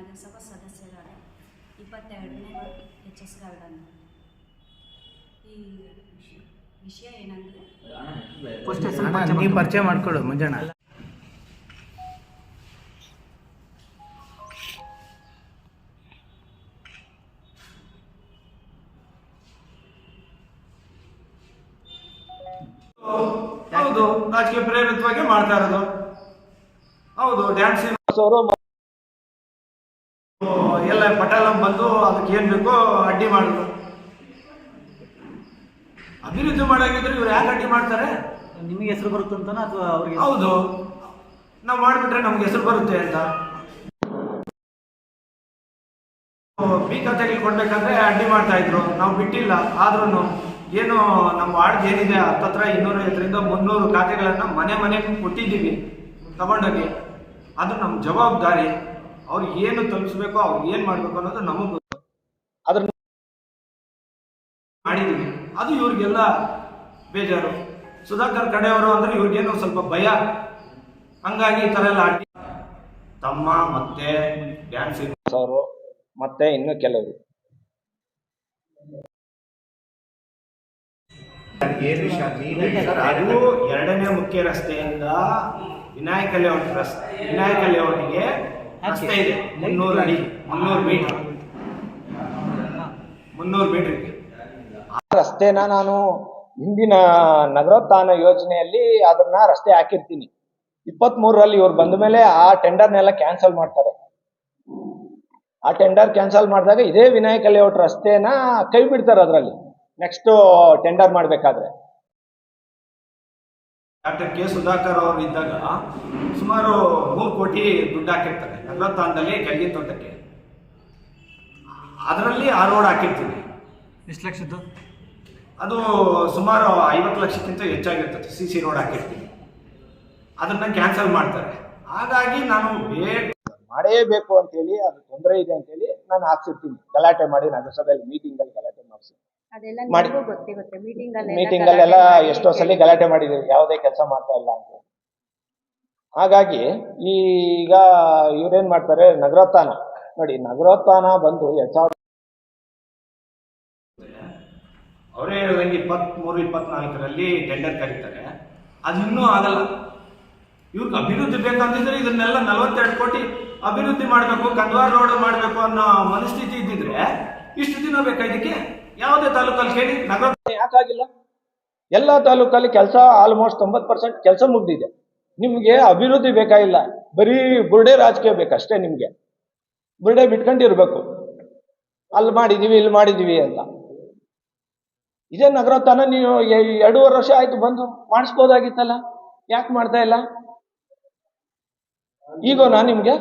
ನಗರಸಭಾ ಸದಸ್ಯರಾದ ಇಪ್ಪತ್ತೆರಡನೇ ಎಚ್ ಎಸ್ ಗಾರ್ಡನ್ ಈ ವಿಷಯ- ವಿಷಯ ಏನಂದರೆ? ಹೆಸರು ಪರಿಚಯ ಮಾಡ್ಕೊಳ್ಳೋ ಮಂಜಣ್ಣ ಹೌದು ರಾಜಕೀಯ ಪ್ರೇರಿತವಾಗಿ ಮಾಡ್ತಾ ಇರೋದು. ಹೌದು ಡ್ಯಾನ್ಸ್ ಅವರು ಎಲ್ಲ ಪಟಾಲಂ ಬಂದು ಅದಕ್ಕೆ ಏನು ಬೇಕೋ ಅಡ್ಡಿ ಮಾಡಿದ್ರು. ಅಭಿವೃದ್ಧಿ ಮಾಡಾಗಿದ್ರೆ ಇವ್ರು ಯಾಕೆ ಅಡ್ಡಿ ಮಾಡ್ತಾರೆ? ನಿಮಗೆ ಹೆಸರು ಬರುತ್ತಂತನ ಅಥವಾ ಅವ್ರಿಗೆ? ಹೌದು. ನಾವು ಮಾಡಿಬಿಟ್ರೆ ನಮ್ಗೆ ಹೆಸರು ಬರುತ್ತೆ ಅಂತ. ಬಿ ಖಾತೆಗೆ ಕೊಡ್ಬೇಕಂದ್ರೆ ಅಡ್ಡಿ ಮಾಡ್ತಾ ಇದ್ರು. ನಾವು ಬಿಟ್ಟಿಲ್ಲ. ಆದ್ರೂ ಏನು ನಮ್ಮ ವಾರ್ಡ್ ಏನಿದೆ ಹತ್ತತ್ರ ಇನ್ನೂರೈವತ್ತರಿಂದ ಮುನ್ನೂರು ಖಾತೆಗಳನ್ನ ಮನೆ ಮನೆಗೆ ಕೊಟ್ಟಿದ್ದೀವಿ. ತಗೊಂಡೋಗಿ. ಅದು ನಮ್ಮ ಜವಾಬ್ದಾರಿ. ಅವ್ರಿಗೆ ಏನು ತಲುಪಿಸ್ಬೇಕು ಅವ್ರಿಗೆ ಏನು ಮಾಡಬೇಕು ಅನ್ನೋದು ನಮಗೆ ಗೊತ್ತು. ಅದ್ರ ಮಾಡಿದ್ದೀವಿ ಅದು ಇವ್ರಿಗೆಲ್ಲ ಬೇಜಾರು. ಸುಧಾಕರ್ ಕಡೆಯವರು ಅಂದ್ರೆ ಇವ್ರಿಗೇನೋ ಸ್ವಲ್ಪ ಭಯ. ಹಂಗಾಗಿ ಈ ಥರ ಎಲ್ಲ ಆಡಿ ತಮ್ಮ ಮತ್ತೆ ಡ್ಯಾನ್ಸ್ ಅವರು ಮತ್ತೆ ಇನ್ನು ಕೆಲವರು. ಅದು ಎರಡನೇ ಮುಖ್ಯ ರಸ್ತೆಯಿಂದ ವಿನಾಯಕ ಲೇಔಟ್ ರಸ್ತೆ ವಿನಾಯಕ ಲೇಔಟ್ಗೆ ರಸ್ತೆ ಇದೆ. ಮುನ್ನೂರು ಅಡಿ ಮುನ್ನೂರು ಮೀಟರ್. ಮುನ್ನೂರು ಮೀಟರ್ ರಸ್ತೆನ ನಾನು ಹಿಂದಿನ ನಗರೋತ್ಥಾನ ಯೋಜನೆಯಲ್ಲಿ ಅದನ್ನ ರಸ್ತೆ ಹಾಕಿರ್ತೀನಿ. ಇಪ್ಪತ್ತ್ ಮೂರರಲ್ಲಿ ಇವ್ರು ಬಂದ ಮೇಲೆ ಆ ಟೆಂಡರ್ನೆಲ್ಲ ಕ್ಯಾನ್ಸಲ್ ಮಾಡ್ತಾರೆ. ಆ ಟೆಂಡರ್ ಕ್ಯಾನ್ಸಲ್ ಮಾಡಿದಾಗ ಇದೇ ವಿನಾಯಕ ಲೇಔಟ್ ರಸ್ತೆನ ಕೈ ಬಿಡ್ತಾರೆ ಅದರಲ್ಲಿ. ನೆಕ್ಸ್ಟ್ ಟೆಂಡರ್ ಮಾಡ್ಬೇಕಾದ್ರೆ. ಡಾಕ್ಟರ್ ಕೆ ಸುಧಾಕರ್ ಅವರು ಇದ್ದಾಗ ಸುಮಾರು ಮೂರು ಕೋಟಿ ದುಡ್ಡು ಹಾಕಿರ್ತಾರೆ. ಎಲ್ಲ ತಾಣದಲ್ಲಿ ಗಲ್ಲಿ ತೋಟಕ್ಕೆ. ಅದರಲ್ಲಿ ಆ ರೋಡ್ ಹಾಕಿರ್ತೀವಿ. ಎಷ್ಟು ಲಕ್ಷದ್ದು? ಅದು ಸುಮಾರು ಐವತ್ತು ಲಕ್ಷಕ್ಕಿಂತ ಹೆಚ್ಚಾಗಿರ್ತದೆ. ಸಿ ಸಿ ರೋಡ್ ಹಾಕಿರ್ತೀವಿ. ಅದನ್ನ ಕ್ಯಾನ್ಸಲ್ ಮಾಡ್ತಾರೆ. ಹಾಗಾಗಿ ನಾನು ಬೇಗ ಮಾಡೇಬೇಕು ಅಂತೇಳಿ ಅದು ತೊಂದರೆ ಇದೆ ಅಂತೇಳಿ ನಾನು ಹಾಕ್ಸಿರ್ತೀನಿ. ಗಲಾಟೆ ಮಾಡಿ ನಗರಸಭೆಯಲ್ಲಿ ಮೀಟಿಂಗ್ ಅಲ್ಲಿ ಗಲಾಟೆ ಮಾಡಿ. ಮೀಟಿಂಗ್ ಅಲ್ಲಿ ಮೀಟಿಂಗ್ ಅಲ್ಲೆಲ್ಲ ಎಷ್ಟೋ ಸಲ ಗಲಾಟೆ ಮಾಡಿದೀವಿ ಯಾವುದೇ ಕೆಲಸ ಮಾಡ್ತಾ ಇಲ್ಲ ಅಂತ. ಹಾಗಾಗಿ ಈಗ ಇವ್ರೇನ್ ಮಾಡ್ತಾರೆ? ನಗರೋತ್ಥಾನ. ನೋಡಿ ನಗರೋತ್ಥಾನ ಬಂದು ಎರಡ್ ಸಾವಿರದ ಅವರೇ ಹೇಳಿದಂಗೆ ಇಪ್ಪತ್ತ್ಮೂರು ಇಪ್ಪತ್ನಾಲ್ಕರಲ್ಲಿ ಟೆಂಡರ್ ಕರೀತಾರೆ. ಅದು ಇನ್ನೂ ಆಗಲ್ಲ. ಇವ್ರಿಗೆ ಅಭಿವೃದ್ಧಿ ಬೇಕಂತಿದ್ರೆ ಇದನ್ನೆಲ್ಲ ನಲವತ್ತೆರಡು ಕೋಟಿ ಅಭಿವೃದ್ಧಿ ಮಾಡಬೇಕು ಕಂದ್ವಾರ ರೋಡ್ ಮಾಡಬೇಕು ಅನ್ನೋ ಮನಸ್ಥಿತಿ ಇದ್ದಿದ್ರೆ ಇಷ್ಟು ದಿನ ಬೇಕಾ ಇದಕ್ಕೆ ಯಾವುದೇ ತಾಲೂಕಲ್ಲಿ ಕೇಳಿ ನಗರ ಯಾಕಾಗಿಲ್ಲ? ಎಲ್ಲ ತಾಲೂಕಲ್ಲಿ ಕೆಲಸ ಆಲ್ಮೋಸ್ಟ್ ತೊಂಬತ್ತು ಪರ್ಸೆಂಟ್ ಕೆಲಸ ಮುಗ್ದಿದೆ. ನಿಮ್ಗೆ ಅಭಿವೃದ್ಧಿ ಬೇಕಾಗಿಲ್ಲ ಬರೀ ಬುರ್ಡೆ ರಾಜಕೀಯ ಬೇಕಷ್ಟೇ ನಿಮ್ಗೆ. ಬುರ್ಡೆ ಬಿಟ್ಕೊಂಡಿರ್ಬೇಕು. ಅಲ್ಲಿ ಮಾಡಿದೀವಿ ಇಲ್ಲಿ ಮಾಡಿದೀವಿ ಅಂತ. ಇದೇ ನಗರೋತ್ಥಾನ ನೀವು ಎರಡೂವರೆ ವರ್ಷ ಆಯ್ತು ಬಂದು ಮಾಡಿಸ್ಬೋದಾಗಿತ್ತಲ್ಲ? ಯಾಕೆ ಮಾಡ್ತಾ ಇಲ್ಲ? ಈಗ ನಾನು ನಿಮ್ಗೆ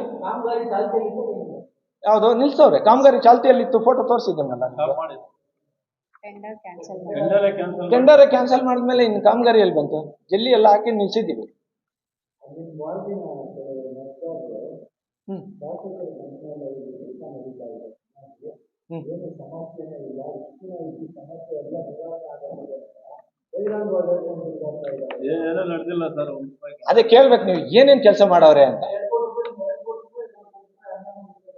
ಯಾವುದು? ನಿಲ್ಸವ್ರೆ. ಕಾಮಗಾರಿ ಚಾಲ್ತಿಯಲ್ಲಿತ್ತು ಫೋಟೋ ತೋರಿಸಿದ್ದೇನೆ ನಾನು ಟೆಂಡರ್ ಕ್ಯಾನ್ಸಲ್ ಮಾಡಿದ್ಮೇಲೆ ಇನ್ನು ಕಾಮಗಾರಿ ಎಲ್ಲಿ ಬಂತು. ಜಲ್ಲಿ ಎಲ್ಲ ಹಾಕಿ ನಿಲ್ಸಿದ್ದೀವಿ. ಹ್ಮ್. ಹ್ಮ್. ಅದೇ ಕೇಳ್ಬೇಕು ನೀವು ಏನೇನ್ ಕೆಲಸ ಮಾಡವ್ರೆ ಅಂತ.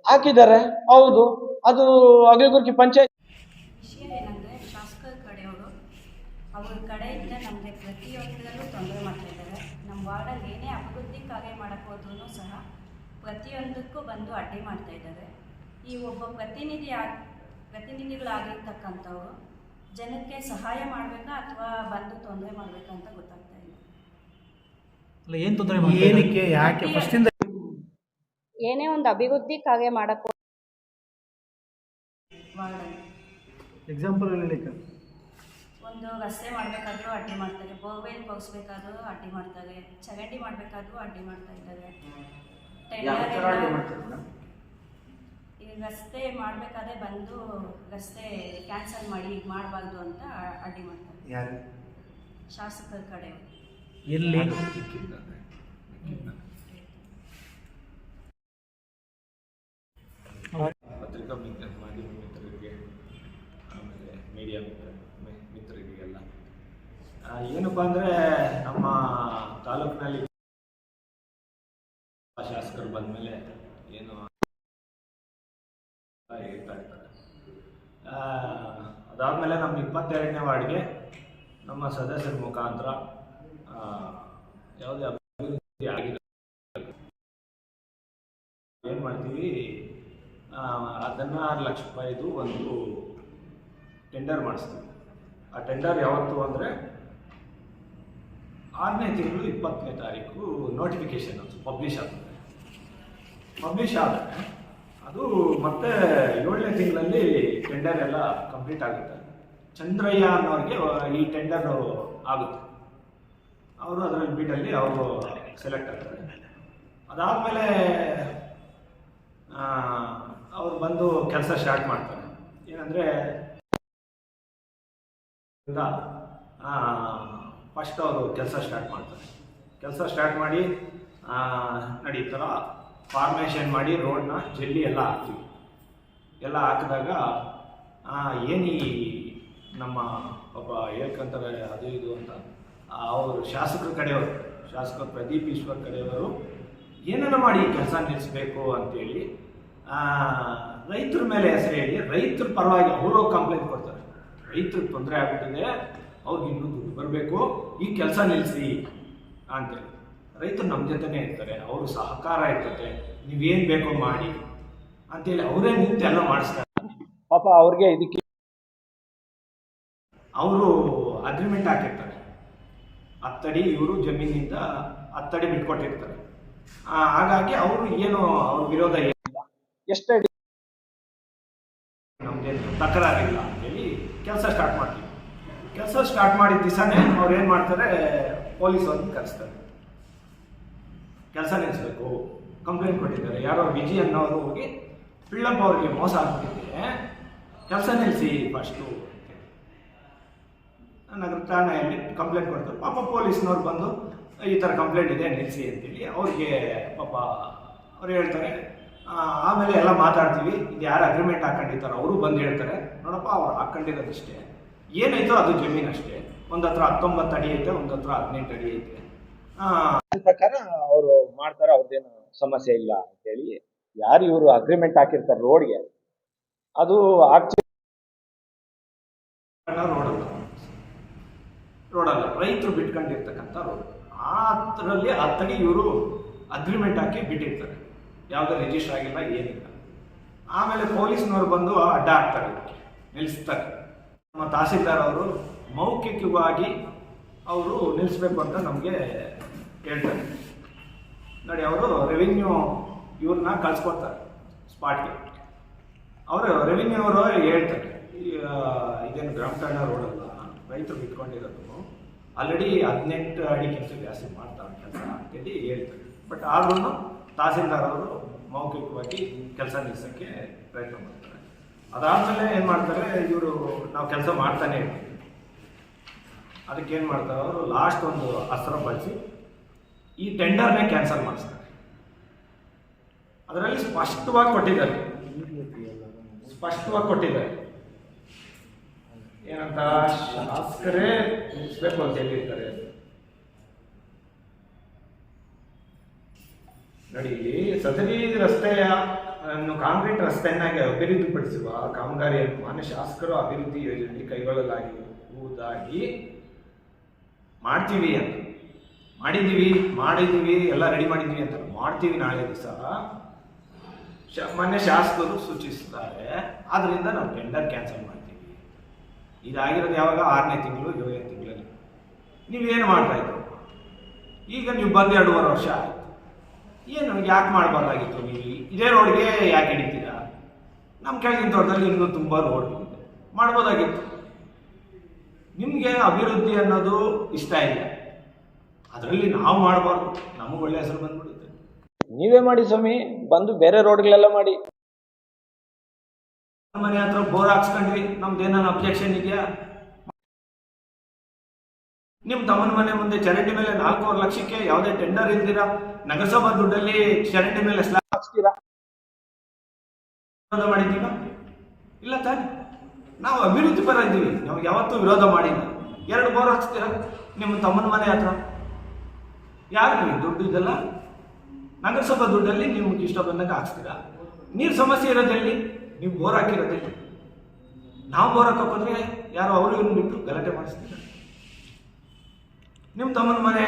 ಹಾಕಿದ್ದಾರೆ. ಹೌದು. ಅದು ಅಗಲಗುರ್ಕಿ ಪಂಚಾಯತ್ ವಿಷಯ ಏನಂದರೆ ಶಾಸಕರ ಕಡೆಯವರು ಅವ್ರ ಕಡೆಯಿಂದ ನಮಗೆ ಪ್ರತಿಯೊಂದರಲ್ಲೂ ತೊಂದರೆ ಮಾಡ್ತಿದ್ದಾರೆ ನಮ್ಮ ವಾರ್ಡಲ್ಲಿ ಏನೇ ಅಭಿವೃದ್ಧಿ ಕಾರ್ಯ ಮಾಡೋಕ್ಕೋದ್ರೂ ಸಹ ಪ್ರತಿಯೊಂದಕ್ಕೂ ಬಂದು ಅಡ್ಡಿ ಮಾಡ್ತಾ ಇದ್ದಾರೆ. ಈ ಒಬ್ಬ ಪ್ರತಿನಿಧಿ ಆಗ್ ಪ್ರತಿನಿಧಿಗಳಾಗಿರ್ತಕ್ಕಂಥವ್ರು ಜನಕ್ಕೆ ಸಹಾಯ ಮಾಡಬೇಕಾ ಅಥವಾ ಬಂದು ತೊಂದರೆ ಮಾಡಬೇಕಾ ಅಂತ ಗೊತ್ತಾಗ್ತಾ ಇಲ್ಲ. ಅಲ್ಲ ಏನು ತೊಂದರೆ ಮಾಡ್ತಾರೆ ಏನಕ್ಕೆ ಯಾಕೆ? ಫಸ್ಟಿಂದ ಏನೇ ಒಂದು ಅಭಿವೃದ್ಧಿ ಕಾರ್ಯ ಮಾಡಕ್ಕೆ ಎಕ್ಸಾಂಪಲ್ ಹೇಳಿಕ ಒಂದು ರಸ್ತೆ ಮಾಡಬೇಕಾದ್ರೂ ಅಡ್ಡಿ ಮಾಡ್ತಾರೆ. ಬೋರ್ವೆಲ್ ಕೊಡಿಸ್ಬೇಕಾದ್ರೂ ಅಡ್ಡಿ ಮಾಡ್ತಾರೆ. ಚರಂಡಿ ಮಾಡಬೇಕಾದ್ರೂ ಅಡ್ಡಿ ಮಾಡ್ತಾ ಇದ್ದಾರೆ. ಈ ರಸ್ತೆ ಮಾಡಬೇಕಾದ್ರೆ ಬಂದು ರಸ್ತೆ ಕ್ಯಾನ್ಸಲ್ ಮಾಡಿ ಈಗ ಮಾಡಬಾರ್ದು ಅಂತ ಅಡ್ಡಿ ಮಾಡ್ತಾರೆ. ಯಾರು? ಶಾಸಕರ ಕಡೆ. ಎಲ್ಲಿ? ಪತ್ರಿಕಾ ಮಿತ್ರ ಮಾಧ್ಯಮ ಮಿತ್ರರಿಗೆ ಆಮೇಲೆ ಮೀಡಿಯಾ ಮಿತ್ರ ಏನಪ್ಪ ಅಂದ್ರೆ ನಮ್ಮ ತಾಲೂಕಿನಲ್ಲಿ ಶಾಸಕರು ಬಂದ್ಮೇಲೆ ಏನು ಅದಾದ್ಮೇಲೆ ನಮ್ಮ ಇಪ್ಪತ್ತೆರಡನೇ ವಾರ್ಡ್ಗೆ ನಮ್ಮ ಸದಸ್ಯರ ಮುಖಾಂತರ ಯಾವುದೇ ಅಭಿವೃದ್ಧಿ ಆಗಿದೆ ಏನು ಮಾಡ್ತೀವಿ? ಹದಿನಾರು ಲಕ್ಷ ರೂಪಾಯಿದು ಒಂದು ಟೆಂಡರ್ ಮಾಡಿಸ್ತೀವಿ. ಆ ಟೆಂಡರ್ ಯಾವತ್ತು ಅಂದರೆ ಆರನೇ ತಿಂಗಳು ಇಪ್ಪತ್ತನೇ ತಾರೀಕು ನೋಟಿಫಿಕೇಶನ್ ಪಬ್ಲಿಷ್ ಆಗುತ್ತೆ ಪಬ್ಲಿಷ್ ಆದರೆ ಅದು ಮತ್ತೆ ಏಳನೇ ತಿಂಗಳಲ್ಲಿ ಟೆಂಡರ್ ಎಲ್ಲ ಕಂಪ್ಲೀಟ್ ಆಗುತ್ತೆ. ಚಂದ್ರಯ್ಯ ಅನ್ನೋರಿಗೆ ಈ ಟೆಂಡರ್ ಆಗುತ್ತೆ. ಅವರು ಅದರಲ್ಲಿ ಬೀಟಲ್ಲಿ ಅವರು ಸೆಲೆಕ್ಟ್ ಆಗ್ತಾರೆ. ಅದಾದಮೇಲೆ ಅವ್ರು ಬಂದು ಕೆಲಸ ಸ್ಟಾರ್ಟ್ ಮಾಡ್ತಾರೆ. ಏನಂದರೆ ಫಸ್ಟ್ ಅವರು ಕೆಲಸ ಸ್ಟಾರ್ಟ್ ಮಾಡ್ತಾರೆ. ಕೆಲಸ ಸ್ಟಾರ್ಟ್ ಮಾಡಿ ಆ, ನೋಡಿ ಈ ಫಾರ್ಮೇಷನ್ ಮಾಡಿ ರೋಡ್ನ ಜಲ್ಲಿ ಎಲ್ಲ ಹಾಕ್ತೀವಿ. ಎಲ್ಲ ಹಾಕಿದಾಗ ಏನು ಈ ನಮ್ಮ ಒಬ್ಬ ಹೇಳ್ಕೊಂತಾರೆ ಅದು ಇದು ಅಂತ ಅವರು ಶಾಸಕರ ಕಡೆಯವರು ಶಾಸಕ ಪ್ರದೀಪ್ ಈಶ್ವರ್ ಕಡೆಯವರು ಏನನ್ನ ಮಾಡಿ ಕೆಲಸ ನಿಲ್ಲಿಸ್ಬೇಕು ಅಂತೇಳಿ ರೈತರ ಮೇಲೆ ಹೆಸರು ಹೇಳಿ ರೈತರ ಪರವಾಗಿ ಅವರು ಕಂಪ್ಲೇಂಟ್ ಕೊಡ್ತಾರೆ. ರೈತರಿಗೆ ತೊಂದರೆ ಆಗ್ಬಿಟ್ಟಿದೆ ಅವ್ರಿಗೆ ಇನ್ನೂ ದುಡ್ಡು ಬರಬೇಕು ಈ ಕೆಲಸ ನಿಲ್ಲಿಸಿ ಅಂತೇಳಿ. ರೈತರು ನಮ್ಮ ಜೊತೆನೇ ಇರ್ತಾರೆ ಅವರು ಸಹಕಾರ ಇರ್ತದೆ ನೀವೇನು ಬೇಕೋ ಮಾಡಿ ಅಂತೇಳಿ ಅವರೇ ನಿಂತು ಎಲ್ಲ ಮಾಡಿಸ್ತಾರೆ. ಪಾಪ ಅವ್ರಿಗೆ ಇದಕ್ಕೆ ಅವರು ಅಗ್ರಿಮೆಂಟ್ ಹಾಕಿರ್ತಾರೆ. ಹತ್ತಡಿ ಇವರು ಜಮೀನಿಂದ ಹತ್ತಡಿ ಬಿಟ್ಕೊಟ್ಟಿರ್ತಾರೆ. ಹಾಗಾಗಿ ಅವರು ಏನು ಅವ್ರ ವಿರೋಧ ಏನಿಲ್ಲ. ಎಷ್ಟೇ ನಮ್ದೇನು ತಕರಾರಿಲ್ಲ ಅಂತೇಳಿ ಕೆಲಸ ಸ್ಟಾರ್ಟ್ ಮಾಡ್ತೀವಿ. ಕೆಲಸ ಸ್ಟಾರ್ಟ್ ಮಾಡಿದ ದಿವಸನೇ ಅವ್ರು ಏನು ಮಾಡ್ತಾರೆ? ಪೊಲೀಸ್ ಅವ್ರನ್ನ ಕರೆಸ್ತಾರೆ. ಕೆಲಸ ನಿಲ್ಲಿಸ್ಬೇಕು ಕಂಪ್ಲೇಂಟ್ ಕೊಟ್ಟಿದ್ದಾರೆ. ಯಾರೋ ವಿಜಿ ಅನ್ನೋರು ಹೋಗಿ ಪಿಳ್ಳಪ್ಪ ಅವ್ರಿಗೆ ಮೋಸ ಆಗ್ಬಿಟ್ಟಿದೆ. ಕೆಲಸ ನಿಲ್ಲಿಸಿ ಫಸ್ಟು ನಗರ ಠಾಣೆಯಲ್ಲಿ ಕಂಪ್ಲೇಂಟ್ ಕೊಡ್ತಾರೆ. ಪಾಪ ಪೊಲೀಸ್ನವ್ರು ಬಂದು, ಈ ಥರ ಕಂಪ್ಲೇಂಟ್ ಇದೆ ನಿಲ್ಲಿಸಿ ಅಂತೇಳಿ ಅವ್ರಿಗೆ ಪಾಪ ಅವ್ರು ಹೇಳ್ತಾರೆ. ಆಮೇಲೆ ಎಲ್ಲ ಮಾತಾಡ್ತೀವಿ. ಇದು ಯಾರು ಅಗ್ರಿಮೆಂಟ್ ಹಾಕೊಂಡಿರ್ತಾರೋ ಅವರು ಬಂದು ಹೇಳ್ತಾರೆ. ನೋಡಪ್ಪ, ಅವ್ರು ಹಾಕೊಂಡಿರೋದಷ್ಟೇ. ಏನಾಯ್ತೋ ಅದು ಜಮೀನು ಅಷ್ಟೇ. ಒಂದತ್ರ ಹತ್ರ ಹತ್ತೊಂಬತ್ತು ಅಡಿ ಐತೆ ಒಂದತ್ರ ಹತ್ರ ಹದಿನೆಂಟು ಅಡಿ ಐತೆ. ಪ್ರಕಾರ ಅವರು ಮಾಡ್ತಾರೆ ಅವ್ರದ್ದೇನು ಸಮಸ್ಯೆ ಇಲ್ಲ ಅಂತ ಹೇಳಿ ಯಾರು ಇವರು ಅಗ್ರಿಮೆಂಟ್ ಹಾಕಿರ್ತಾರೆ ರೋಡ್ಗೆ ಅದು ಆಕ್ಚುಲಿ ರೋಡಲ್ಲ ರೋಡಲ್ಲ ರೈತರು ಬಿಟ್ಕೊಂಡಿರ್ತಕ್ಕಂಥ ರೋಡ್ ಆ ಅತ್ತಡಿ ಇವರು ಅಗ್ರಿಮೆಂಟ್ ಹಾಕಿ ಬಿಟ್ಟಿರ್ತಾರೆ. ಯಾವುದೇ ರಿಜಿಸ್ಟರ್ ಆಗಿಲ್ಲ ಏನಿಲ್ಲ. ಆಮೇಲೆ ಪೊಲೀಸ್ನವ್ರು ಬಂದು ಅಡ್ಡ ಹಾಕ್ತಾರೆ ನಿಲ್ಲಿಸ್ತಾರೆ ನಮ್ಮ ತಹಸೀಲ್ದಾರ್ ಅವರು ಮೌಖಿಕವಾಗಿ ಅವರು ನಿಲ್ಲಿಸ್ಬೇಕು ಅಂತ ನಮಗೆ ಹೇಳ್ತಾರೆ. ನೋಡಿ, ಅವರು ರೆವಿನ್ಯೂ ಇವ್ರನ್ನ ಕಳ್ಸ್ಕೊಡ್ತಾರೆ ಸ್ಪಾಟ್ಗೆ ಅವರು ರೆವಿನ್ಯೂ ಅವರು ಹೇಳ್ತಾರೆ ಇದೇನು ಗ್ರಾಮ ಠಾಣೆ ರೋಡಲ್ಲ ರೈತರು ಬಿಟ್ಕೊಂಡಿರೋದು ಆಲ್ರೆಡಿ ಹದಿನೆಂಟು ಅಡಿಗಿಂತ ಜಾಸ್ತಿ ಮಾಡ್ತಾರೆ ಕೆಲಸ ಅಂತೇಳಿ ಹೇಳ್ತಾರೆ. ಬಟ್ ಆದ್ರೂ ತಹಸೀಲ್ದಾರ್ ಅವರು ಮೌಖಿಕವಾಗಿ ಕೆಲಸ ನಿಲ್ಲಿಸೋಕ್ಕೆ ಪ್ರಯತ್ನ ಮಾಡ್ತಾರೆ. ಅದಾದಮೇಲೆ ಏನು ಮಾಡ್ತಾರೆ, ಇವರು ನಾವು ಕೆಲಸ ಮಾಡ್ತಾನೆ ಇರ್ತೀವಿ. ಅದಕ್ಕೆ ಏನು ಮಾಡ್ತಾರೆ, ಅವರು ಲಾಸ್ಟ್ ಒಂದು ಅಸ್ತ್ರ ಬಳಸಿ ಈ ಟೆಂಡರ್ನೇ ಕ್ಯಾನ್ಸಲ್ ಮಾಡಿಸ್ತಾರೆ. ಅದರಲ್ಲಿ ಸ್ಪಷ್ಟವಾಗಿ ಕೊಟ್ಟಿದ್ದಾರೆ. ಸ್ಪಷ್ಟವಾಗಿ ಕೊಟ್ಟಿದ್ದಾರೆ. ಏನಂತ, ಶಾಸಕರೇ ಮುಗಿಸ್ಬೇಕು ಅಂತ ಹೇಳಿರ್ತಾರೆ. ನೋಡಿ ಸದರಿ ರಸ್ತೆಯ ಕಾಂಕ್ರೀಟ್ ರಸ್ತೆಯನ್ನಾಗಿ ಅಭಿವೃದ್ಧಿಪಡಿಸುವ ಕಾಮಗಾರಿಯನ್ನು ಮಾನ್ಯ ಶಾಸಕರು ಅಭಿವೃದ್ಧಿ ಯೋಜನೆ ಕೈಗೊಳ್ಳಲಾಗಿರುವುದಾಗಿ ಮಾಡ್ತೀವಿ ಅಂತ. ಮಾಡಿದ್ದೀವಿ ಮಾಡಿದ್ದೀವಿ, ಎಲ್ಲ ರೆಡಿ ಮಾಡಿದ್ದೀವಿ ಅಂತ. ಮಾಡ್ತೀವಿ ನಾಳೆ ದಿವಸ. ಶ ಮೊನ್ನೆ ಶಾಸಕರು ಸೂಚಿಸುತ್ತಾರೆ ಆದ್ದರಿಂದ ನಾವು ಟೆಂಡರ್ ಕ್ಯಾನ್ಸಲ್ ಮಾಡ್ತೀವಿ. ಇದಾಗಿರೋದು ಯಾವಾಗ? ಆರನೇ ತಿಂಗಳು, ಏಳನೇ ತಿಂಗಳಲ್ಲಿ. ನೀವೇನು ಮಾಡ್ತಾ ಇದ್ರು ಈಗ ನೀವು ಬಂದು ಎರಡೂವರೆ ವರ್ಷ ಆಯ್ತು. ಏನು ಯಾಕೆ ಮಾಡಬಾರ್ದಾಗಿತ್ತು? ಇಲ್ಲಿ ಇದೇ ರೋಡ್ಗೆ ಯಾಕೆ ಹಿಡಿತೀರಾ? ನಮ್ಮ ಕೆಳಗಿನ ತೋಟದಲ್ಲಿ ಇನ್ನೂ ತುಂಬ ರೋಡ್ ಇದೆ. ಮಾಡ್ಬೋದಾಗಿತ್ತು. ನಿಮಗೆ ಅಭಿವೃದ್ಧಿ ಅನ್ನೋದು ಇಷ್ಟ ಇಲ್ಲ. ಅದರಲ್ಲಿ ನಾವು ಮಾಡಬಾರ್ದು. ನಮಗೆ ಒಳ್ಳೆ ಹೆಸರು ಬಂದ್ಬಿಡುತ್ತೆ. ನೀವೇ ಮಾಡಿ ಸ್ವಾಮಿ ಬಂದು ಬೇರೆ ರೋಡ್ಗಳೆಲ್ಲ ಮಾಡಿ. ಮನೆ ಹತ್ರ ಬೋರ್ ಹಾಕ್ಸ್ಕೊಂಡ್ವಿ. ನಮ್ದೇನ ಅಬ್ಜೆಕ್ಷನ್ ಇದೆಯಾ? ನಿಮ್ಮ ತಮ್ಮನ ಮನೆ ಮುಂದೆ ಚರಂಡಿ ಮೇಲೆ ನಾಲ್ಕೂವರೆ ಲಕ್ಷಕ್ಕೆ ಯಾವುದೇ ಟೆಂಡರ್ ಇಲ್ದಿರಾ? ನಗರಸಭಾ ದುಡ್ಡಲ್ಲಿ ಚರಂಡಿ ಮೇಲೆ ಸ್ಲಾಬ್ ಹಾಕ್ಸ್ತೀರಾ? ವಿರೋಧ ಮಾಡಿದ್ದೀವ ಇಲ್ಲ ತಾನೆ. ನಾವು ಅಭಿವೃದ್ಧಿ ಪರ ಇದ್ದೀವಿ. ನಾವು ಯಾವತ್ತೂ ವಿರೋಧ ಮಾಡಿಲ್ಲ. ಎರಡು ಬೋರ್ ಹಾಕ್ಸ್ತೀರಾ? ನಿಮ್ಮ ತಮ್ಮನ ಮನೆ ಹತ್ರ. ಯಾರು ನೀವು? ದುಡ್ಡು ಇದೆಲ್ಲ ನಗರಸಭಾ ದುಡ್ಡಲ್ಲಿ ನೀವು ಇಷ್ಟ ಬಂದಾಗ ಹಾಕ್ಸ್ತೀರಾ? ನೀರು ಸಮಸ್ಯೆ ಇರೋದಲ್ಲಿ? ನೀವು ಬೋರ್ ಹಾಕಿರೋದಿಲ್ಲ? ನಾವು ಬೋರ್ ಹಾಕೋಕೆ ಹೋದ್ರೆ ಯಾರೋ ಅವರು ಇವ್ರನ್ನ ಬಿಟ್ಟು ಗಲಾಟೆ ಮಾಡಿಸ್ತಾರೆ? ನಿಮ್ಮ ತಮ್ಮನ ಮನೆ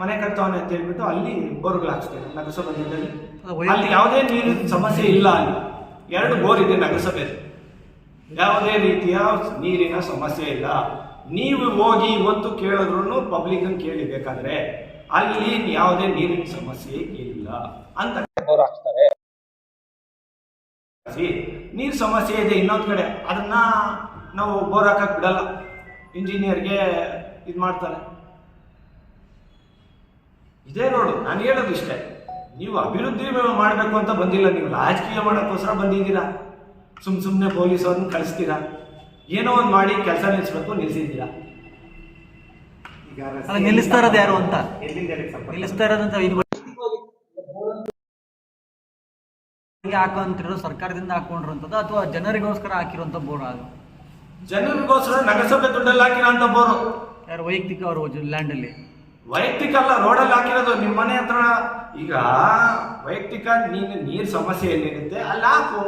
ಮನೆ ಕಟ್ತವನೆ ಅಂತ ಹೇಳ್ಬಿಟ್ಟು ಅಲ್ಲಿ ಬೋರ್ಗಳು ಹಾಕ್ಸ್ತಾರೆ ನಗರಸಭೆ ನೀರಲ್ಲಿ ಅಲ್ಲಿ ಯಾವುದೇ ನೀರಿನ ಸಮಸ್ಯೆ ಇಲ್ಲ ಅಲ್ಲಿ. ಎರಡು ಬೋರ್ ಇದೆ ನಗರಸಭೆ ಯಾವುದೇ ರೀತಿಯ ನೀರಿನ ಸಮಸ್ಯೆ ಇಲ್ಲ. ನೀವು ಹೋಗಿ ಇವತ್ತು ಕೇಳಿದ್ರು ಪಬ್ಲಿಕ್ ಕೇಳಿ ಬೇಕಾದ್ರೆ ಅಲ್ಲಿ ಯಾವುದೇ ನೀರಿನ ಸಮಸ್ಯೆ ಇಲ್ಲ ಅಂತ ಬೋರ್ ಹಾಕ್ಸ್ತಾರೆ. ನೀರು ಸಮಸ್ಯೆ ಇದೆ ಇನ್ನೊಂದು ಕಡೆ. ಅದನ್ನ ನಾವು ಬೋರ್ ಹಾಕಕ್ ಬಿಡಲ್ಲ. ಇಂಜಿನಿಯರ್ಗೆ ಇದು ಮಾಡ್ತಾರೆ. ಇದೇ ನೋಡು ನಾನು ಹೇಳೋದು ಇಷ್ಟೇ. ನೀವು ಅಭಿವೃದ್ಧಿ ಮಾಡಬೇಕು ಅಂತ ಬಂದಿಲ್ಲ ನೀವು ರಾಜಕೀಯ ಮಾಡೋಕ್ಕೋಸ್ಕರ ಬಂದಿದ್ದೀರಾ. ಸುಮ್ ಸುಮ್ಮನೆ ಪೊಲೀಸವ್ರನ್ನ ಕಳಿಸ್ತೀರಾ? ಏನೋ ಒಂದು ಮಾಡಿ ಕೆಲಸ ನಿಲ್ಲಿಸ್ಬೇಕು ನಿಲ್ಲಿಸಿದ್ದೀರಾ ನಿಲ್ಲಿಸ್ತಾ ಇರೋದು ಯಾರು ಅಂತ? ನಿಲ್ಲಿಸ್ತಾ ಇರೋದಂತ ಇದು ಸರ್ಕಾರದಿಂದ ಹಾಕೊಂಡಿರೋಂಥದ್ದು ಅಥವಾ ಜನರಿಗೋಸ್ಕರ ಹಾಕಿರುವಂತ ಬೋರ್ ಅದು? ಜನರಿಗೋಸ್ಕರ ನಗರಸಭೆ ದುಡ್ಡಲ್ಲಿ ಹಾಕಿರೋಂಥ ಬೋರು. ಯಾರು ವೈಯಕ್ತಿಕ ಅವರು ಲ್ಯಾಂಡಲ್ಲಿ? ವೈಯಕ್ತಿಕ ಅಲ್ಲ ರೋಡಲ್ಲಿ ಹಾಕಿರೋದು ನಿಮ್ಮ ಮನೆ ಹತ್ರ. ಈಗ ವೈಯಕ್ತಿಕ ನೀನು ನೀರು ಸಮಸ್ಯೆ ಏನಿರುತ್ತೆ ಅಲ್ಲಿ ಹಾಕು.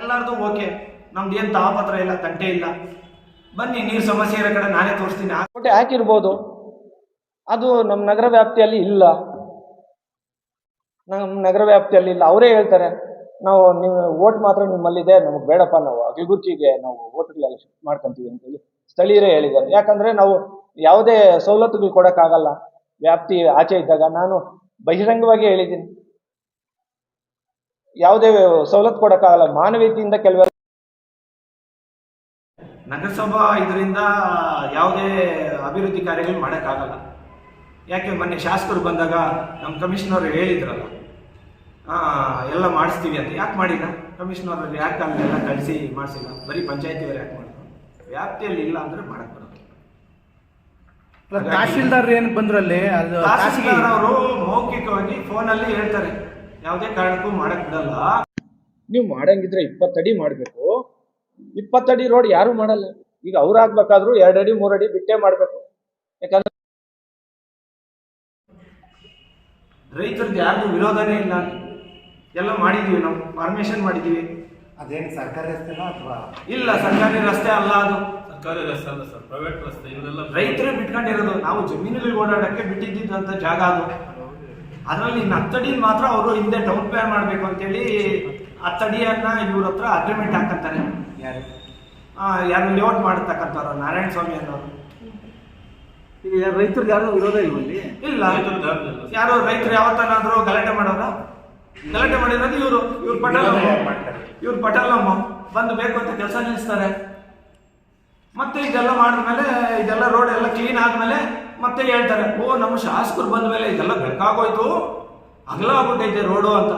ಎಲ್ಲರದು ಓಕೆ. ನಮ್ದು ಏನು ತಾಪತ್ರ ಇಲ್ಲ, ತಂಟೆ ಇಲ್ಲ. ಬನ್ನಿ, ನೀರು ಸಮಸ್ಯೆ ಇರೋ ಕಡೆ ನಾನೇ ತೋರಿಸ್ತೀನಿ. ಕೋಟೆ ಹಾಕಿರ್ಬೋದು. ಅದು ನಮ್ಮ ನಗರ ವ್ಯಾಪ್ತಿಯಲ್ಲಿ ಇಲ್ಲ. ನಮ್ಮ ನಗರ ವ್ಯಾಪ್ತಿಯಲ್ಲಿ ಇಲ್ಲ. ಅವರೇ ಹೇಳ್ತಾರೆ, ನಾವು ನೀವು ಓಟ್ ಮಾತ್ರ ನಿಮ್ಮಲ್ಲಿದೆ, ನಮಗೆ ಬೇಡಪ್ಪ. ನಾವು ಅಭಿವೃದ್ಧಿಗೆ ನಾವು ಓಟ್ಗಳೆಲ್ಲ ಶಿಫ್ಟ್ ಮಾಡ್ಕೊಂತೀವಿ ಅಂತೇಳಿ ಸ್ಥಳೀಯರೇ ಹೇಳಿದ್ದಾರೆ. ಯಾಕಂದ್ರೆ ನಾವು ಯಾವುದೇ ಸವಲತ್ತುಗಳು ಕೊಡೋಕ್ಕಾಗಲ್ಲ. ವ್ಯಾಪ್ತಿ ಆಚೆ ಇದ್ದಾಗ ನಾನು ಬಹಿರಂಗವಾಗಿ ಹೇಳಿದ್ದೀನಿ. ಯಾವುದೇ ಸವಲತ್ತು ಕೊಡೋಕ್ಕಾಗಲ್ಲ. ಮಾನವೀಯತೆಯಿಂದ ಕೆಲವರು ನಗರಸಭಾ ಇದರಿಂದ ಯಾವುದೇ ಅಭಿವೃದ್ಧಿ ಕಾರ್ಯಗಳು ಮಾಡೋಕ್ಕಾಗಲ್ಲ. ಯಾಕೆ ಮೊನ್ನೆ ಶಾಸಕರು ಬಂದಾಗ ನಮ್ಮ ಕಮಿಷನರ್ ಹೇಳಿದ್ರಲ್ಲ ಎಲ್ಲ ಮಾಡಿಸ್ತೀವಿ ಅಂತ. ಯಾಕೆ ಮಾಡಿಲ್ಲ? ಕಮಿಷನರ್ ಯಾಕೆ ಅಲ್ಲೆಲ್ಲ ಕಳಿಸಿ ಮಾಡಿಸಿಲ್ಲ? ಬರೀ ಪಂಚಾಯತಿಯವರು ಯಾಕೆ ಮಾಡಿದ್ರು? ವ್ಯಾಪ್ತಿಯಲ್ಲಿ ಇಲ್ಲ ಅಂದರೆ ಮಾಡಕ್ಕೆ ಬರೋದು ತಹಶೀಲ್ದಾರ್ ಏನ್ ಬಂದ್ರಲ್ಲಿ? ಅದು ಖಾಸಗಿ ಅವರು ಮೌಖಿಕವಾಗಿ ಫೋನಲ್ಲಿ ಹೇಳ್ತಾರೆ. ಯಾವುದೇ ಕಾರಣಕ್ಕೂ ಮಾಡಕ್ ಬಿಡಲ್ಲ. ನೀವು ಮಾಡಂಗಿದ್ರೆ ಇಪ್ಪತ್ತಡಿ ಮಾಡಬೇಕು. ಇಪ್ಪತ್ತಡಿ ರೋಡ್ ಯಾರು ಮಾಡಲ್ಲ. ಈಗ ಅವ್ರು ಆಗ್ಬೇಕಾದ್ರೂ ಎರಡು ಅಡಿ ಮೂರು ಅಡಿ ಬಿಟ್ಟೇ ಮಾಡಬೇಕು. ಯಾಕಂದ್ರೆ ರೈತರದ್ದು ಯಾರಿಗೂ ವಿರೋಧನೇ ಇಲ್ಲ. ಎಲ್ಲ ಮಾಡಿದೀವಿ ನಾವು. ಫಾರ್ಮೇಶನ್ ಮಾಡಿದೀವಿ. ಅದೇನು ಸರ್ಕಾರಿ ರಸ್ತೆನೋ ಅಥವಾ ಇಲ್ಲ ಸರ್ಕಾರಿ ರಸ್ತೆ ಅಲ್ಲ ಅದು. ಸರ್ಕಾರಿ ರಸ್ತೆ ಅಲ್ಲ ಸರ್ ಪ್ರೈವೇಟ್ ರಸ್ತೆ ಇವರೆಲ್ಲ ರೈತರೇ ಬಿಟ್ಕೊಂಡಿರೋದು. ನಾವು ಜಮೀನಲ್ಲಿ ಓಡಾಡಕ್ಕೆ ಬಿಟ್ಟಿದ್ದಂತ ಜಾಗ ಅದು. ಅದರಲ್ಲಿ ಇನ್ನು ಹತ್ತಡಿ ಮಾತ್ರ ಅವರು ಹಿಂದೆ ಡೌನ್ ಪೇ ಮಾಡಬೇಕು ಅಂತೇಳಿ ಹತ್ತಡಿಯನ್ನ ಇವ್ರ ಹತ್ರ ಅಗ್ರಿಮೆಂಟ್ ಹಾಕಂತಾರೆ. ಯಾರು? ಆ, ಯಾರು ಲೇಔಟ್ ಮಾಡತಕ್ಕಂಥವ್ರು ನಾರಾಯಣ ಸ್ವಾಮಿ ಅನ್ನೋರು. ಈಗ ರೈತರಿಗೆ ಯಾರು ವಿರೋಧ ಇಲ್ವಲ್ಲಿ ಇಲ್ಲ. ಯಾರು ರೈತರು ಯಾವತ್ತನಾದ್ರೂ ಗಲಾಟೆ ಮಾಡೋರ? ಗಲಾಟೆ ಮಾಡಿರೋದು ಇವರು. ಇವ್ರು ಪಟಾಲಮ್ಮ ಇವ್ರು ಪಟಾಲಮ್ಮ ಬಂದು ಬೇಕು ಅಂತ ಕೆಲಸ ನಿಲ್ಲಿಸ್ತಾರೆ ಮತ್ತೆ ಇದೆಲ್ಲ ಮಾಡಿದ್ಮೇಲೆ ಇದೆಲ್ಲ ರೋಡ್ ಎಲ್ಲ ಕ್ಲೀನ್ ಆದ್ಮೇಲೆ ಮತ್ತೆ ಹೇಳ್ತಾರೆ ಓ ನಮ್ಮ ಶಾಸಕರು ಬಂದ ಮೇಲೆ ಇದೆಲ್ಲ ಬೆಳಕಾಗೋಯ್ತು. ಅಗಲ ಆಗ್ಬಿಟ್ಟೈತೆ ರೋಡು ಅಂತ.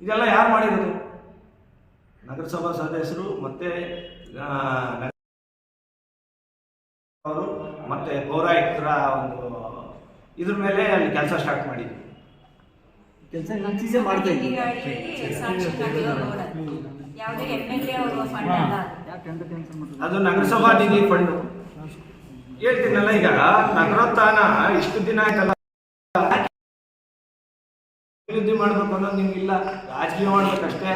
ಇದೆಲ್ಲ ಯಾರು ಮಾಡಿರೋದು? ನಗರಸಭಾ ಸದಸ್ಯರು ಮತ್ತೆ ಅವರು ಮತ್ತೆ ಪೌರಾಯುಕ್ತರ ಒಂದು ಇದ್ರ ಮೇಲೆ ಅಲ್ಲಿ ಕೆಲಸ ಸ್ಟಾರ್ಟ್ ಮಾಡಿದ್ವಿ ಕೆಲಸ ಮಾಡ್ತಾ ಇದ್ದೀವಿ. ಯಾವುದೇ ಎಂ ಎಲ್ ಎ ಅವರು ಫಂಡ್ ಅದು ನಗರಸಭಾ ನಿಧಿ ಫಂಡ್ ಹೇಳ್ತೀನಲ್ಲ ಈಗ, ನಗರೋತ್ಥಾನ, ಇಷ್ಟು ದಿನ ಆಯ್ತಲ್ಲ. ಅಭಿವೃದ್ಧಿ ಮಾಡ್ಬೇಕು ಅನ್ನೋದು ನಿಮ್ಗಿಲ್ಲ, ರಾಜಕೀಯ ಮಾಡ್ಬೇಕಷ್ಟೇ.